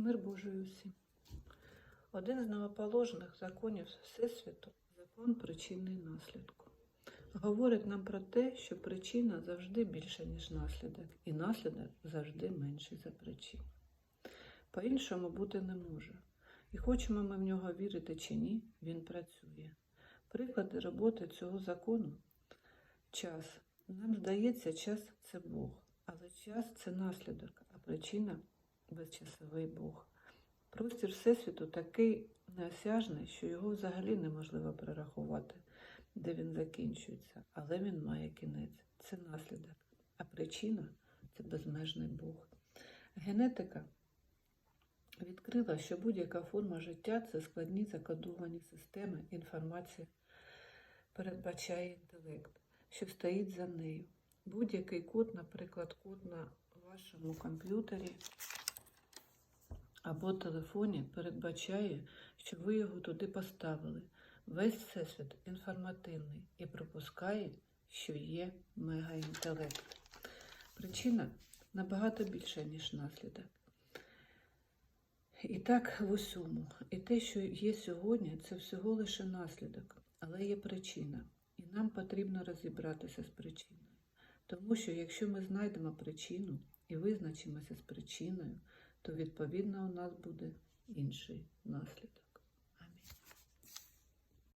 Мир Божий усім. Один з новоположених законів Всесвіту закон причини і наслідку. Говорить нам про те, що причина завжди більша, ніж наслідок, і наслідок завжди менший за причину. По-іншому бути не може. І хочемо ми в нього вірити чи ні, він працює. Приклади роботи цього закону час. Нам здається, час це Бог, але час це наслідок, а причина безчасовий Бог. Простір Всесвіту такий неосяжний, що його взагалі неможливо перерахувати, де він закінчується, але він має кінець. Це наслідок, а причина це безмежний Бог. Генетика відкрила, що будь-яка форма життя це складні закодовані системи, інформація передбачає інтелект, що стоїть за нею. Будь-який код, наприклад, код на вашому комп'ютері або телефоні передбачає, що ви його туди поставили. Весь всесвіт інформативний і пропускає, що є мегаінтелект. Причина набагато більша, ніж наслідок. І так в усьому. І те, що є сьогодні, це всього лише наслідок, але є причина. І нам потрібно розібратися з причиною. Тому що якщо ми знайдемо причину і визначимося з причиною, то відповідно у нас буде інший наслідок.